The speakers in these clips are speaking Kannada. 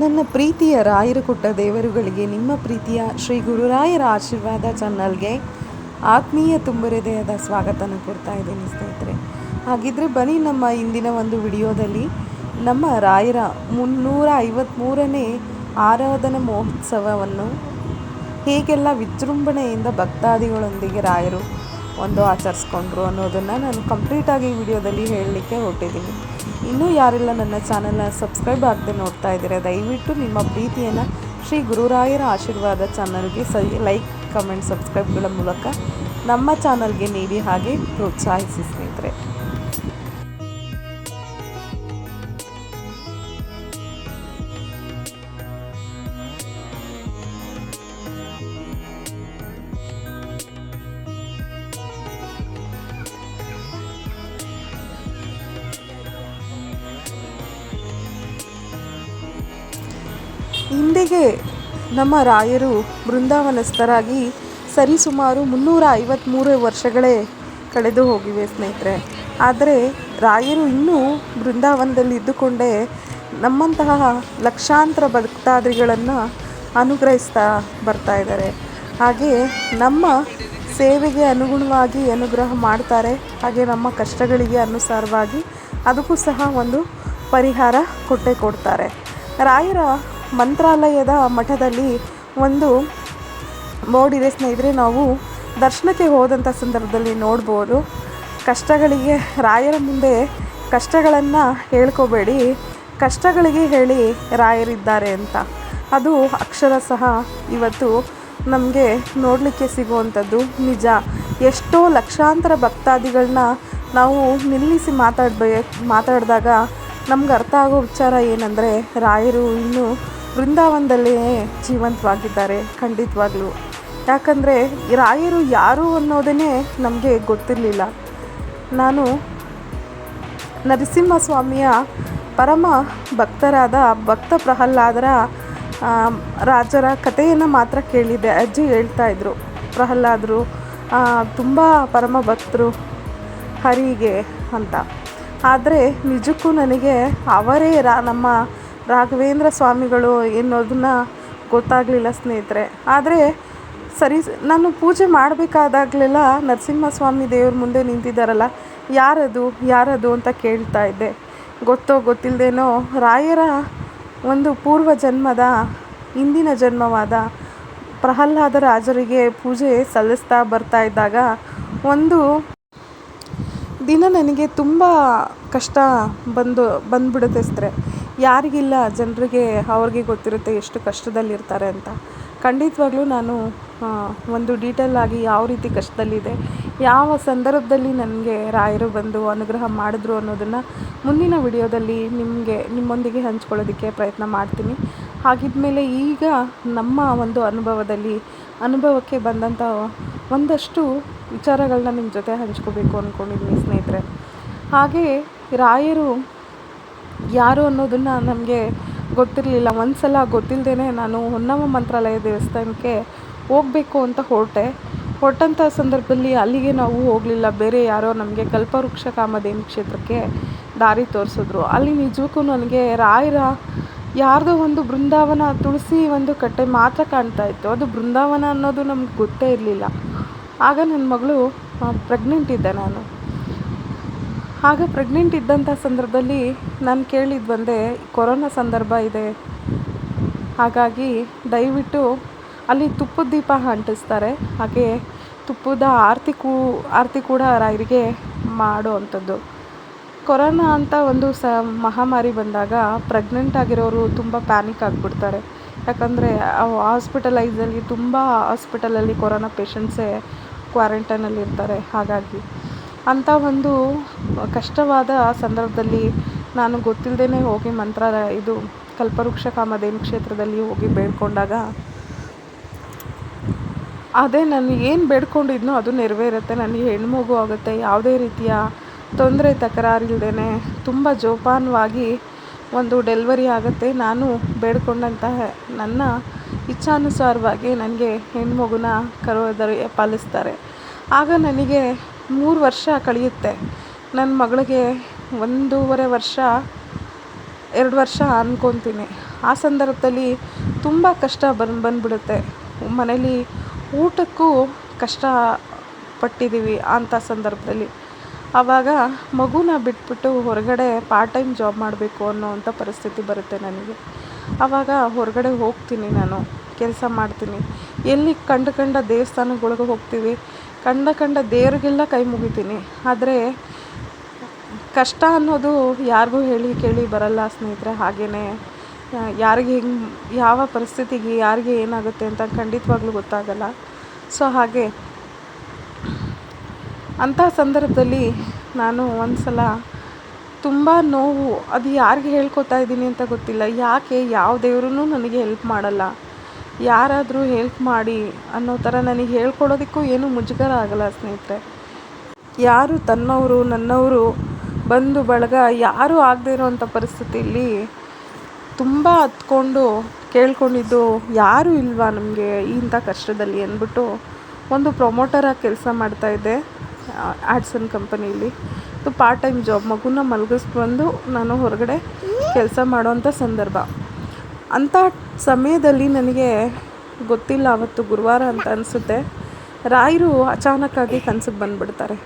ನನ್ನ ಪ್ರೀತಿಯ ರಾಯರು ಕೊಟ್ಟ ದೇವರುಗಳಿಗೆ, ನಿಮ್ಮ ಪ್ರೀತಿಯ ಶ್ರೀ ಗುರುರಾಯರ ಆಶೀರ್ವಾದ ಚಾನಲ್ಗೆ ಆತ್ಮೀಯ ತುಂಬರೆದೆಯಾದ ಸ್ವಾಗತನ ಕೊಡ್ತಾ ಇದ್ದೀನಿ ಸ್ನೇಹಿತರೆ. ಹಾಗಿದ್ರೆ ಬನ್ನಿ ನಮ್ಮ ಇಂದಿನ ಒಂದು ವಿಡಿಯೋದಲ್ಲಿ ನಮ್ಮ ರಾಯರ ಮುನ್ನೂರ ಐವತ್ತ್ಮೂರನೇ ಆರಾಧನಾ ಮಹೋತ್ಸವವನ್ನು ಹೇಗೆಲ್ಲ ವಿಜೃಂಭಣೆಯಿಂದ ಭಕ್ತಾದಿಗಳೊಂದಿಗೆ ರಾಯರು ಒಂದು ಆಚರಿಸ್ಕೊಂಡ್ರು ಅನ್ನೋದನ್ನು ನಾನು ಕಂಪ್ಲೀಟಾಗಿ ಈ ವಿಡಿಯೋದಲ್ಲಿ ಹೇಳಲಿಕ್ಕೆ ಹೊರಟಿದ್ದೀನಿ. ಇನ್ನೂ ಯಾರೆಲ್ಲ ನನ್ನ ಚಾನಲ್ನ ಸಬ್ಸ್ಕ್ರೈಬ್ ಆಗದೆ ನೋಡ್ತಾ ಇದ್ದೀರಾ, ದಯವಿಟ್ಟು ನಿಮ್ಮ ಪ್ರೀತಿಯನ್ನು ಶ್ರೀ ಗುರುರಾಯರ ಆಶೀರ್ವಾದ ಚಾನಲ್ಗೆ ಸೈ ಲೈಕ್ ಕಮೆಂಟ್ ಸಬ್ಸ್ಕ್ರೈಬ್ಗಳ ಮೂಲಕ ನಮ್ಮ ಚಾನಲ್ಗೆ ನೀಡಿ ಹಾಗೆ ಪ್ರೋತ್ಸಾಹಿಸಿ ಸ್ನೇಹಿತರೆ. ಹಿಂದೆಗೆ ನಮ್ಮ ರಾಯರು ಬೃಂದಾವನಸ್ಥರಾಗಿ ಸರಿಸುಮಾರು ಮುನ್ನೂರ ಐವತ್ತ್ಮೂರು ವರ್ಷಗಳೇ ಕಳೆದು ಹೋಗಿವೆ ಸ್ನೇಹಿತರೆ. ಆದರೆ ರಾಯರು ಇನ್ನೂ ಬೃಂದಾವನದಲ್ಲಿ ಇದ್ದುಕೊಂಡೇ ನಮ್ಮಂತಹ ಲಕ್ಷಾಂತರ ಭಕ್ತಾದಿಗಳನ್ನು ಅನುಗ್ರಹಿಸ್ತಾ ಬರ್ತಾ ಇದ್ದಾರೆ. ಹಾಗೆ ನಮ್ಮ ಸೇವೆಗೆ ಅನುಗುಣವಾಗಿ ಅನುಗ್ರಹ ಮಾಡ್ತಾರೆ. ಹಾಗೆ ನಮ್ಮ ಕಷ್ಟಗಳಿಗೆ ಅನುಸಾರವಾಗಿ ಅದಕ್ಕೂ ಸಹ ಒಂದು ಪರಿಹಾರ ಕೊಟ್ಟೇ ಕೊಡ್ತಾರೆ. ರಾಯರ ಮಂತ್ರಾಲಯದ ಮಠದಲ್ಲಿ ಒಂದು ಬೋರ್ಡ್ ಇದೆ ಸ್ನೇಹಿತರೆ, ನಾವು ದರ್ಶನಕ್ಕೆ ಹೋದಂಥ ಸಂದರ್ಭದಲ್ಲಿ ನೋಡ್ಬೋದು. ಕಷ್ಟಗಳಿಗೆ, ರಾಯರ ಮುಂದೆ ಕಷ್ಟಗಳನ್ನು ಹೇಳ್ಕೋಬೇಡಿ. ಕಷ್ಟಗಳಿಗೆ ಹೇಳಿ ರಾಯರಿದ್ದಾರೆ ಅಂತ. ಅದು ಅಕ್ಷರ ಸಹ ಇವತ್ತು ನಮಗೆ ನೋಡಲಿಕ್ಕೆ ಸಿಗುವಂಥದ್ದು. ನಿಜ, ಎಷ್ಟೋ ಲಕ್ಷಾಂತರ ಭಕ್ತಾದಿಗಳನ್ನ ನಾವು ನಿಲ್ಲಿಸಿ ಮಾತಾಡ್ಬೇ, ಮಾತಾಡಿದಾಗ ನಮ್ಗೆ ಅರ್ಥ ಆಗೋ ವಿಚಾರ ಏನಂದರೆ, ರಾಯರು ಇನ್ನೂ ಬೃಂದಾವನದಲ್ಲೇ ಜೀವಂತವಾಗಿದ್ದಾರೆ, ಖಂಡಿತವಾಗ್ಲೂ. ಯಾಕಂದರೆ ರಾಯರು ಯಾರು ಅನ್ನೋದೇ ನಮಗೆ ಗೊತ್ತಿರಲಿಲ್ಲ. ನಾನು ನರಸಿಂಹಸ್ವಾಮಿಯ ಪರಮ ಭಕ್ತರಾದ ಭಕ್ತ ಪ್ರಹ್ಲಾದರ ರಾಜರ ಕಥೆಯನ್ನು ಮಾತ್ರ ಕೇಳಿದ್ದೆ. ಅಜ್ಜಿ ಹೇಳ್ತಾ ಇದ್ರು, ಪ್ರಹ್ಲಾದರು ತುಂಬ ಪರಮ ಭಕ್ತರು ಹರಿಗೆ ಅಂತ. ಆದರೆ ನಿಜಕ್ಕೂ ನನಗೆ ಅವರೇ ರಾ, ನಮ್ಮ ರಾಘವೇಂದ್ರ ಸ್ವಾಮಿಗಳು ಎನ್ನೋದನ್ನ ಗೊತ್ತಾಗಲಿಲ್ಲ ಸ್ನೇಹಿತರೆ. ಆದರೆ ಸರಿ, ನಾನು ಪೂಜೆ ಮಾಡಬೇಕಾದಾಗಲೆಲ್ಲ ನರಸಿಂಹಸ್ವಾಮಿ ದೇವ್ರ ಮುಂದೆ ನಿಂತಿದ್ದಾರಲ್ಲ, ಯಾರದು ಯಾರದು ಅಂತ ಕೇಳ್ತಾ ಇದ್ದೆ. ಗೊತ್ತೋ ಗೊತ್ತಿಲ್ಲದೇನೋ ರಾಯರ ಒಂದು ಪೂರ್ವ ಜನ್ಮದ, ಹಿಂದಿನ ಜನ್ಮವಾದ ಪ್ರಹ್ಲಾದ ರಾಜರಿಗೆ ಪೂಜೆ ಸಲ್ಲಿಸ್ತಾ ಬರ್ತಾ ಇದ್ದಾಗ ಒಂದು ದಿನ ನನಗೆ ತುಂಬ ಕಷ್ಟ ಬಂದು, ಬಂದ್ಬಿಡುತ್ತೆ ಸ್ತ್ರೆ. ಯಾರಿಗಿಲ್ಲ, ಜನರಿಗೆ ಅವ್ರಿಗೆ ಗೊತ್ತಿರುತ್ತೆ ಎಷ್ಟು ಕಷ್ಟದಲ್ಲಿರ್ತಾರೆ ಅಂತ. ಖಂಡಿತವಾಗ್ಲೂ ನಾನು ಒಂದು ಡೀಟೇಲ್ ಆಗಿ ಯಾವ ರೀತಿ ಕಷ್ಟದಲ್ಲಿದೆ, ಯಾವ ಸಂದರ್ಭದಲ್ಲಿ ನನಗೆ ರಾಯರು ಬಂದು ಅನುಗ್ರಹ ಮಾಡಿದ್ರು ಅನ್ನೋದನ್ನು ಮುಂದಿನ ವಿಡಿಯೋದಲ್ಲಿ ನಿಮಗೆ, ನಿಮ್ಮೊಂದಿಗೆ ಹಂಚ್ಕೊಳ್ಳೋದಕ್ಕೆ ಪ್ರಯತ್ನ ಮಾಡ್ತೀನಿ. ಹಾಗಿದ್ಮೇಲೆ ಈಗ ನಮ್ಮ ಒಂದು ಅನುಭವದಲ್ಲಿ, ಅನುಭವಕ್ಕೆ ಬಂದಂಥ ಒಂದಷ್ಟು ವಿಚಾರಗಳನ್ನ ನಿಮ್ಮ ಜೊತೆ ಹಂಚ್ಕೋಬೇಕು ಅಂದ್ಕೊಂಡಿದ್ದೀನಿ ಸ್ನೇಹಿತರೆ. ಹಾಗೆ ರಾಯರು ಯಾರು ಅನ್ನೋದನ್ನು ನಮಗೆ ಗೊತ್ತಿರಲಿಲ್ಲ. ಒಂದು ಸಲ ಗೊತ್ತಿಲ್ಲದೇ ನಾನು ಹೊನ್ನಮ್ಮ ಮಂತ್ರಾಲಯ ದೇವಸ್ಥಾನಕ್ಕೆ ಹೋಗಬೇಕು ಅಂತ ಹೊರಟೆ. ಹೊರಟಂಥ ಸಂದರ್ಭದಲ್ಲಿ ಅಲ್ಲಿಗೆ ನಾವು ಹೋಗಲಿಲ್ಲ. ಬೇರೆ ಯಾರೋ ನಮಗೆ ಕಲ್ಪವೃಕ್ಷ ಕಾಮಧೇನು ಕ್ಷೇತ್ರಕ್ಕೆ ದಾರಿ ತೋರಿಸಿದ್ರು. ಅಲ್ಲಿ ನಿಜಕ್ಕೂ ನನಗೆ ರಾಯರ ಯಾರ್ದೋ ಒಂದು ಬೃಂದಾವನ ತುಳಸಿ ಒಂದು ಕಟ್ಟೆ ಮಾತ್ರ ಕಾಣ್ತಾ ಇತ್ತು. ಅದು ಬೃಂದಾವನ ಅನ್ನೋದು ನಮ್ಗೆ ಗೊತ್ತೇ ಇರಲಿಲ್ಲ. ಆಗ ನನ್ನ ಮಗಳು ಪ್ರೆಗ್ನೆಂಟ್ ಇದ್ದೆ ನಾನು. ಆಗ ಪ್ರೆಗ್ನೆಂಟ್ ಇದ್ದಂಥ ಸಂದರ್ಭದಲ್ಲಿ ನಾನು ಕೇಳಿದ್ದು ಬಂದೆ, ಕೊರೋನಾ ಸಂದರ್ಭ ಇದೆ. ಹಾಗಾಗಿ ದಯವಿಟ್ಟು ಅಲ್ಲಿ ತುಪ್ಪದ ದೀಪ ಅಂಟಿಸ್ತಾರೆ. ಹಾಗೆ ತುಪ್ಪದ ಆರತಿ ಕೂ ಆರತಿ ಕೂಡ ರಾಯರಿಗೆ ಮಾಡುವಂಥದ್ದು ಕೊರೋನಾ ಅಂತ ಒಂದು ಸ, ಮಹಾಮಾರಿ ಬಂದಾಗ ಪ್ರೆಗ್ನೆಂಟ್ ಆಗಿರೋರು ತುಂಬ ಪ್ಯಾನಿಕ್ ಆಗಿಬಿಡ್ತಾರೆ. ಯಾಕಂದರೆ ಹಾಸ್ಪಿಟಲೈಸಲ್ಲಿ ತುಂಬ ಹಾಸ್ಪಿಟಲಲ್ಲಿ ಕೊರೋನಾ ಪೇಷಂಟ್ಸೇ ಕ್ವಾರಂಟೈನಲ್ಲಿ ಇರ್ತಾರೆ ಹಾಗಾಗಿ ಅಂಥ ಒಂದು ಕಷ್ಟವಾದ ಸಂದರ್ಭದಲ್ಲಿ ನಾನು ಗೊತ್ತಿಲ್ಲದೇ ಹೋಗಿ ಮಂತ್ರಾಲಯ, ಇದು ಕಲ್ಪವೃಕ್ಷ ಕಾಮಧೇನು ಕ್ಷೇತ್ರದಲ್ಲಿ ಹೋಗಿ ಬೇಡ್ಕೊಂಡಾಗ, ಅದೇ ನಾನು ಏನು ಬೇಡ್ಕೊಂಡಿದ್ನೋ ಅದು ನೆರವೇರುತ್ತೆ, ನನಗೆ ಹೆಣ್ಮಗು ಆಗುತ್ತೆ, ಯಾವುದೇ ರೀತಿಯ ತೊಂದರೆ ತಕರಾರಿಲ್ದೇ ತುಂಬ ಜೋಪಾನವಾಗಿ ಒಂದು ಡೆಲ್ವರಿ ಆಗುತ್ತೆ, ನಾನು ಬೇಡ್ಕೊಂಡಂತಹ ನನ್ನ ಇಚ್ಛಾನುಸಾರವಾಗಿ ನನಗೆ ಹೆಣ್ಮಗುನ ಕರೋದರ ಪಾಲಿಸ್ತಾರೆ. ಆಗ ನನಗೆ ಮೂರು ವರ್ಷ ಕಳೆಯುತ್ತೆ. ನನ್ನ ಮಗಳಿಗೆ ಒಂದೂವರೆ ವರ್ಷ, ಎರಡು ವರ್ಷ ಅಂದ್ಕೊತೀನಿ ಆ ಸಂದರ್ಭದಲ್ಲಿ ತುಂಬ ಕಷ್ಟ ಬಂದು, ಬಂದುಬಿಡುತ್ತೆ. ಮನೇಲಿ ಊಟಕ್ಕೂ ಕಷ್ಟ ಪಟ್ಟಿದ್ದೀವಿ ಅಂಥ ಸಂದರ್ಭದಲ್ಲಿ. ಆವಾಗ ಮಗುನ ಬಿಟ್ಬಿಟ್ಟು ಹೊರಗಡೆ ಪಾರ್ಟ್ ಟೈಮ್ ಜಾಬ್ ಮಾಡಬೇಕು ಅನ್ನೋವಂಥ ಪರಿಸ್ಥಿತಿ ಬರುತ್ತೆ ನನಗೆ. ಆವಾಗ ಹೊರಗಡೆ ಹೋಗ್ತೀನಿ ನಾನು, ಕೆಲಸ ಮಾಡ್ತೀನಿ. ಎಲ್ಲಿ ಕಂಡು ಕಂಡ ದೇವಸ್ಥಾನಗಳ್ಗೆ ಹೋಗ್ತೀವಿ ಕಂಡ ಕಂಡ ದೇವರಿಗೆಲ್ಲ ಕೈ ಮುಗಿತೀನಿ. ಆದರೆ ಕಷ್ಟ ಅನ್ನೋದು ಯಾರಿಗೂ ಹೇಳಿ ಕೇಳಿ ಬರಲ್ಲ ಸ್ನೇಹಿತರೆ ಹಾಗೆಯೇ ಯಾರಿಗೆ ಹೆಂಗೆ, ಯಾವ ಪರಿಸ್ಥಿತಿಗೆ ಯಾರಿಗೆ ಏನಾಗುತ್ತೆ ಅಂತ ಖಂಡಿತವಾಗ್ಲೂ ಗೊತ್ತಾಗಲ್ಲ. ಸೊ ಹಾಗೆ, ಅಂಥ ಸಂದರ್ಭದಲ್ಲಿ ನಾನು ಒಂದು ಸಲ ತುಂಬ ನೋವು, ಅದು ಯಾರಿಗೆ ಹೇಳ್ಕೊತಾ ಇದ್ದೀನಿ ಅಂತ ಗೊತ್ತಿಲ್ಲ. ಯಾಕೆ, ಯಾವ ದೇವ್ರೂ ನನಗೆ ಹೆಲ್ಪ್ ಮಾಡಲ್ಲ. ಯಾರಾದರೂ ಹೆಲ್ಪ್ ಮಾಡಿ ಅನ್ನೋ ಥರ ನನಗೆ ಹೇಳ್ಕೊಡೋದಕ್ಕೂ ಏನೂ ಮುಜುಗರ ಆಗಲ್ಲ ಸ್ನೇಹಿತರೆ. ಯಾರು ತನ್ನವರು, ನನ್ನವರು ಬಂಧು ಬಳಗ ಯಾರೂ ಆಗದೇ ಇರೋವಂಥ ಪರಿಸ್ಥಿತಿಯಲ್ಲಿ ತುಂಬ ಹತ್ಕೊಂಡು ಕೇಳ್ಕೊಂಡಿದ್ದು ಯಾರೂ ಇಲ್ವಾ ನಮಗೆ ಇಂಥ ಕಷ್ಟದಲ್ಲಿ ಅಂದ್ಬಿಟ್ಟು ಒಂದು ಪ್ರೊಮೋಟರಾಗಿ ಕೆಲಸ ಮಾಡ್ತಾಯಿದ್ದೆ ಆ್ಯಡ್ಸನ್ ಕಂಪನಿಯಲ್ಲಿ ಇದು ಪಾರ್ಟ್ ಟೈಮ್ ಜಾಬ್ ಮಗುನ ಮಲಗಿಸ್ಬಂದು ನಾನು ಹೊರಗಡೆ ಕೆಲಸ ಮಾಡೋವಂಥ ಸಂದರ್ಭ. ಅಂಥ ಸಮಯದಲ್ಲಿ ನನಗೆ ಗೊತ್ತಿಲ್ಲ ಅವತ್ತು ಗುರುವಾರ ಅಂತ ಅನಿಸುತ್ತೆ. ರಾಯರು ಅಚಾನಕ್ಕಾಗಿ ಕನ್ಸಿಗೆ ಬಂದುಬಿಡ್ತಾರೆ.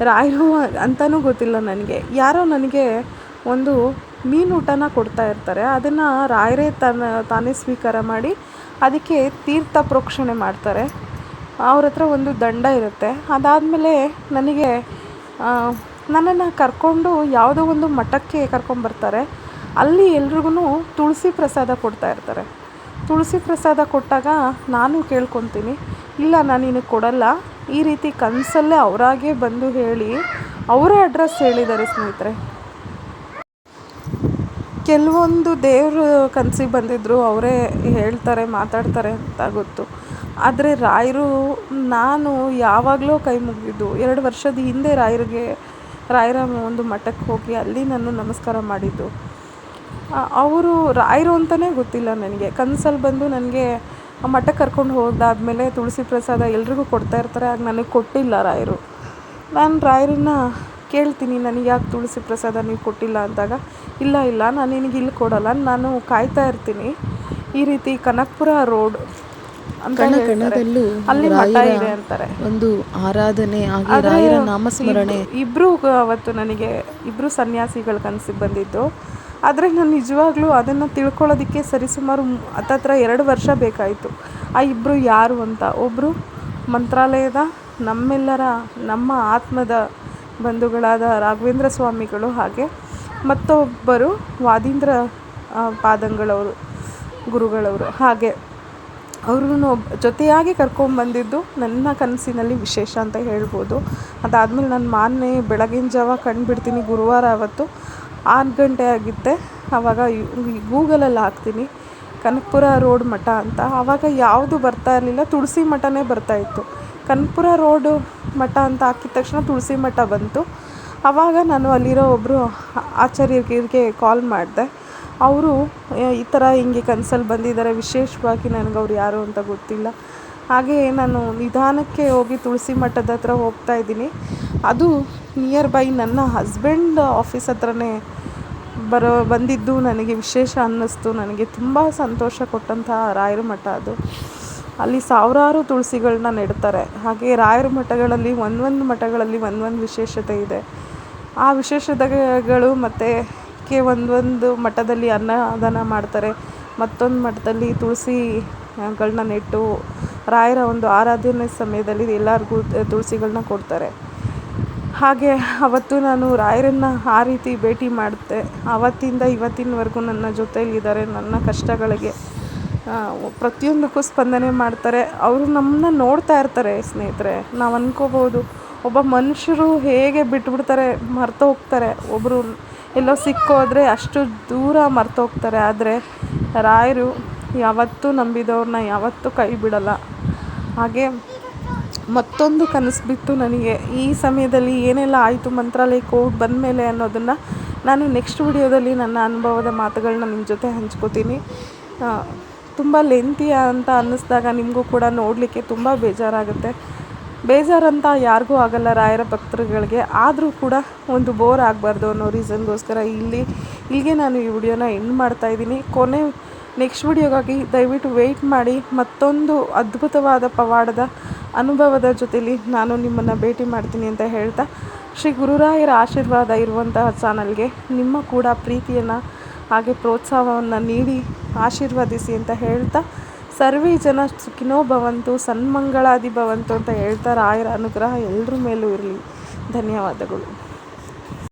ರಾಯರು ಅಂತಲೂ ಗೊತ್ತಿಲ್ಲ ನನಗೆ. ಯಾರೋ ನನಗೆ ಒಂದು ಮೀನು ಊಟನ ಕೊಡ್ತಾ ಇರ್ತಾರೆ. ಅದನ್ನು ರಾಯರೇ ತನ್ನ, ತಾನೇ ಸ್ವೀಕಾರ ಮಾಡಿ ಅದಕ್ಕೆ ತೀರ್ಥ ಪ್ರೋಕ್ಷಣೆ ಮಾಡ್ತಾರೆ. ಅವ್ರ ಹತ್ರ ಒಂದು ದಂಡ ಇರುತ್ತೆ. ಅದಾದಮೇಲೆ ನನಗೆ ನನ್ನನ್ನು ಕರ್ಕೊಂಡು ಯಾವುದೋ ಒಂದು ಮಠಕ್ಕೆ ಕರ್ಕೊಂಬರ್ತಾರೆ. ಅಲ್ಲಿ ಎಲ್ರಿಗೂ ತುಳಸಿ ಪ್ರಸಾದ ಕೊಡ್ತಾ ಇರ್ತಾರೆ. ತುಳಸಿ ಪ್ರಸಾದ ಕೊಟ್ಟಾಗ ನಾನು ಕೇಳ್ಕೊತೀನಿ, ಇಲ್ಲ ನಾನು ನಿನಗೆ ಕೊಡಲ್ಲ. ಈ ರೀತಿ ಕನಸಲ್ಲೇ ಅವರಾಗೇ ಬಂದು ಹೇಳಿ ಅವರೇ ಅಡ್ರೆಸ್ ಹೇಳಿದ್ದಾರೆ ಸ್ನೇಹಿತರೆ. ಕೆಲವೊಂದು ದೇವರು ಕನಸಿಗೆ ಬಂದಿದ್ದರು ಅವರೇ ಹೇಳ್ತಾರೆ, ಮಾತಾಡ್ತಾರೆ ಅಂತ ಗೊತ್ತು. ಆದರೆ ರಾಯರು, ನಾನು ಯಾವಾಗಲೂ ಕೈ ಮುಗಿದಿದ್ದು, ಎರಡು ವರ್ಷದ ಹಿಂದೆ ರಾಯರಿಗೆ, ರಾಯರ ಒಂದು ಮಠಕ್ಕೆ ಹೋಗಿ ಅಲ್ಲಿ ನಾನು ನಮಸ್ಕಾರ ಮಾಡಿದ್ದು. ಅವರು ರಾಯರು ಅಂತಲೇ ಗೊತ್ತಿಲ್ಲ ನನಗೆ. ಕನ್ಸಲ್ಲಿ ಬಂದು ನನಗೆ ಆ ಮಠಕ್ಕೆ ಕರ್ಕೊಂಡು ಹೋದಾದಮೇಲೆ ತುಳಸಿ ಪ್ರಸಾದ ಎಲ್ರಿಗೂ ಕೊಡ್ತಾ ಇರ್ತಾರೆ ಆಗ ನನಗೆ ಕೊಟ್ಟಿಲ್ಲ ರಾಯರು. ನಾನು ರಾಯರನ್ನ ಕೇಳ್ತೀನಿ ನನಗೆ ಯಾಕೆ ತುಳಸಿ ಪ್ರಸಾದ ನೀವು ಕೊಟ್ಟಿಲ್ಲ? ಅಂದಾಗ ಇಲ್ಲ ಇಲ್ಲ ನಾನು ನಿನಗೆ ಇಲ್ಲಿ ಕೊಡಲ್ಲ ನಾನು ಕಾಯ್ತಾ ಇರ್ತೀನಿ. ಈ ರೀತಿ ಕನಕಪುರ ರೋಡ್ ಅಲ್ಲಿ ಮಠ ಇದೆ ಅಂತಾರೆ. ಒಂದು ಆರಾಧನೆ ಹಾಗೆ ರಾಯರ ನಾಮಸ್ಮರಣೆ. ಇಬ್ರು ಅವತ್ತು ನನಗೆ ಇಬ್ರು ಸನ್ಯಾಸಿಗಳು ಕನಸಿಗೆ ಬಂದಿದ್ದು. ಆದರೆ ನಾನು ನಿಜವಾಗ್ಲೂ ಅದನ್ನು ತಿಳ್ಕೊಳ್ಳೋದಕ್ಕೆ ಸರಿಸುಮಾರು ಹತ್ತತ್ರ ಎರಡು ವರ್ಷ ಬೇಕಾಯಿತು. ಆ ಇಬ್ಬರು ಯಾರು ಅಂತ? ಒಬ್ಬರು ಮಂತ್ರಾಲಯದ ನಮ್ಮೆಲ್ಲರ, ನಮ್ಮ ಆತ್ಮದ ಬಂಧುಗಳಾದ ರಾಘವೇಂದ್ರ ಸ್ವಾಮಿಗಳು ಹಾಗೆ ಮತ್ತೊಬ್ಬರು ವಾದೀಂದ್ರ ಪಾದಂಗಳವರು, ಗುರುಗಳವರು ಹಾಗೆ. ಅವ್ರನ್ನೂ ಜೊತೆಯಾಗಿ ಕರ್ಕೊಂಬಂದಿದ್ದು ನನ್ನ ಕನಸಿನಲ್ಲಿ ವಿಶೇಷ ಅಂತ ಹೇಳ್ಬೋದು. ಅದಾದಮೇಲೆ ನಾನು ಮಾನ್ನೆ ಬೆಳಗಿನ ಜಾವ ಕಂಡುಬಿಡ್ತೀನಿ ಗುರುವಾರ ಅವತ್ತು ಆರು ಗಂಟೆ ಆಗಿತ್ತೆ ಆವಾಗ ಗೂಗಲಲ್ಲಿ ಹಾಕ್ತೀನಿ. ಕನಕಪುರ ರೋಡ್ ಮಠ ಅಂತ. ಆವಾಗ ಯಾವುದು ಬರ್ತಾ ಇರಲಿಲ್ಲ. ತುಳಸಿ ಮಠನೇ ಬರ್ತಾ ಇತ್ತು. ಕನಕಪುರ ರೋಡು ಮಠ ಅಂತ ಹಾಕಿದ ತಕ್ಷಣ ತುಳಸಿ ಮಠ ಬಂತು. ಆವಾಗ ನಾನು ಅಲ್ಲಿರೋ ಒಬ್ಬರು ಆಚಾರ್ಯರಿಗೆ ಕಾಲ್ ಮಾಡಿದೆ. ಅವರು ಈ ಥರ ಹಿಂಗೆ ಕನ್ಸಲ್ಲಿ ಬಂದಿದ್ದಾರೆ. ವಿಶೇಷವಾಗಿ ನನಗೆ ಅವ್ರು ಯಾರು ಅಂತ ಗೊತ್ತಿಲ್ಲ. ಹಾಗೆ ನಾನು ನಿಧಾನಕ್ಕೆ ಹೋಗಿ ತುಳಸಿ ಮಠದ ಹತ್ರ ಹೋಗ್ತಾ ಇದ್ದೀನಿ. ಅದು ನಿಯರ್ ಬೈ ನನ್ನ ಹಸ್ಬೆಂಡ್ ಆಫೀಸ್ ಹತ್ರನೇ ಬರೋ, ಬಂದಿದ್ದು ನನಗೆ ವಿಶೇಷ ಅನ್ನಿಸ್ತು. ನನಗೆ ತುಂಬ ಸಂತೋಷ ಕೊಟ್ಟಂತಹ ರಾಯರ ಮಠ ಅದು. ಅಲ್ಲಿ ಸಾವಿರಾರು ತುಳಸಿಗಳನ್ನ ನೆಡ್ತಾರೆ. ಹಾಗೆ ರಾಯರ ಮಠಗಳಲ್ಲಿ ಒಂದೊಂದು ಮಠಗಳಲ್ಲಿ ಒಂದೊಂದು ವಿಶೇಷತೆ ಇದೆ. ಆ ವಿಶೇಷತೆಗಳು ಮತ್ತು ಕೆ ಒಂದೊಂದು ಮಠದಲ್ಲಿ ಅನ್ನದಾನ ಮಾಡ್ತಾರೆ. ಮತ್ತೊಂದು ಮಠದಲ್ಲಿ ತುಳಸಿ ಗಳನ್ನ ನೆಟ್ಟು ರಾಯರ ಒಂದು ಆರಾಧನೆ ಸಮಯದಲ್ಲಿ ಎಲ್ಲರಿಗೂ ತುಳಸಿಗಳನ್ನ ಕೊಡ್ತಾರೆ. ಹಾಗೆ ಅವತ್ತು ನಾನು ರಾಯರನ್ನು ಆ ರೀತಿ ಭೇಟಿ ಮಾಡಿದೆ ಆವತ್ತಿಂದ ಇವತ್ತಿನವರೆಗೂ ನನ್ನ ಜೊತೆಯಲ್ಲಿದ್ದಾರೆ, ನನ್ನ ಕಷ್ಟಗಳಿಗೆ ಪ್ರತಿಯೊಂದಕ್ಕೂ ಸ್ಪಂದನೆ ಮಾಡ್ತಾರೆ. ಅವರು ನಮ್ಮನ್ನ ನೋಡ್ತಾ ಇರ್ತಾರೆ ಸ್ನೇಹಿತರೆ. ನಾವು ಅನ್ಕೋಬೋದು ಒಬ್ಬ ಮನುಷ್ಯರು ಹೇಗೆ ಬಿಟ್ಬಿಡ್ತಾರೆ, ಮರ್ತು ಹೋಗ್ತಾರೆ. ಒಬ್ಬರು ಎಲ್ಲೋ ಸಿಕ್ಕೋದ್ರೆ ಅಷ್ಟು ದೂರ ಮರ್ತು ಹೋಗ್ತಾರೆ. ಆದರೆ ರಾಯರು ಯಾವತ್ತೂ ನಂಬಿದವ್ರನ್ನ ಯಾವತ್ತೂ ಕೈ ಬಿಡಲ್ಲ. ಹಾಗೆ ಮತ್ತೊಂದು ಕನಸು ಬಿತ್ತು ನನಗೆ. ಈ ಸಮಯದಲ್ಲಿ ಏನೆಲ್ಲ ಆಯಿತು ಮಂತ್ರಾಲಯಕ್ಕೆ ಹೋಗಿ ಬಂದಮೇಲೆ ಅನ್ನೋದನ್ನು ನಾನು ನೆಕ್ಸ್ಟ್ ವಿಡಿಯೋದಲ್ಲಿ ನನ್ನ ಅನುಭವದ ಮಾತುಗಳನ್ನ ನಿಮ್ಮ ಜೊತೆ ಹಂಚ್ಕೋತೀನಿ. ತುಂಬ ಲೆಂತಿ ಅಂತ ಅನ್ನಿಸ್ದಾಗ ನಿಮಗೂ ಕೂಡ ನೋಡಲಿಕ್ಕೆ ತುಂಬ ಬೇಜಾರಾಗುತ್ತೆ. ಬೇಜಾರಂತ ಯಾರಿಗೂ ಆಗಲ್ಲ ರಾಯರ ಭಕ್ತರುಗಳಿಗೆ. ಆದರೂ ಕೂಡ ಒಂದು ಬೋರ್ ಆಗಬಾರ್ದು ಅನ್ನೋ ರೀಸನ್ಗೋಸ್ಕರ ಇಲ್ಲಿ, ಇಲ್ಲಿಗೆ ನಾನು ಈ ವಿಡಿಯೋನ ಎಂಡ್ ಮಾಡ್ತಾಯಿದ್ದೀನಿ ಕೊನೆ ನೆಕ್ಸ್ಟ್ ವಿಡಿಯೋಗಾಗಿ ದಯವಿಟ್ಟು ವೆಯ್ಟ್ ಮಾಡಿ ಮತ್ತೊಂದು ಅದ್ಭುತವಾದ ಪವಾಡದ ಅನುಭವದ ಜೊತೆಯಲ್ಲಿ ನಾನು ನಿಮ್ಮನ್ನು ಭೇಟಿ ಮಾಡ್ತೀನಿ ಅಂತ ಹೇಳ್ತಾ ಶ್ರೀ ಗುರುರಾಯರ ಆಶೀರ್ವಾದ ಇರುವಂತಹ ಚಾನಲ್ಗೆ ನಿಮ್ಮ ಕೂಡ ಪ್ರೀತಿಯನ್ನು ಹಾಗೆ ಪ್ರೋತ್ಸಾಹವನ್ನು ನೀಡಿ ಆಶೀರ್ವದಿಸಿ ಅಂತ ಹೇಳ್ತಾ ಸರ್ವೇ ಜನ ಸುಖಿನೋ ಭವಂತು, ಸನ್ಮಂಗಳಾದಿ ಭವಂತು ಅಂತ ಹೇಳ್ತಾ ರಾಯರ ಅನುಗ್ರಹ ಎಲ್ಲರ ಮೇಲೂ ಇರಲಿ. ಧನ್ಯವಾದಗಳು.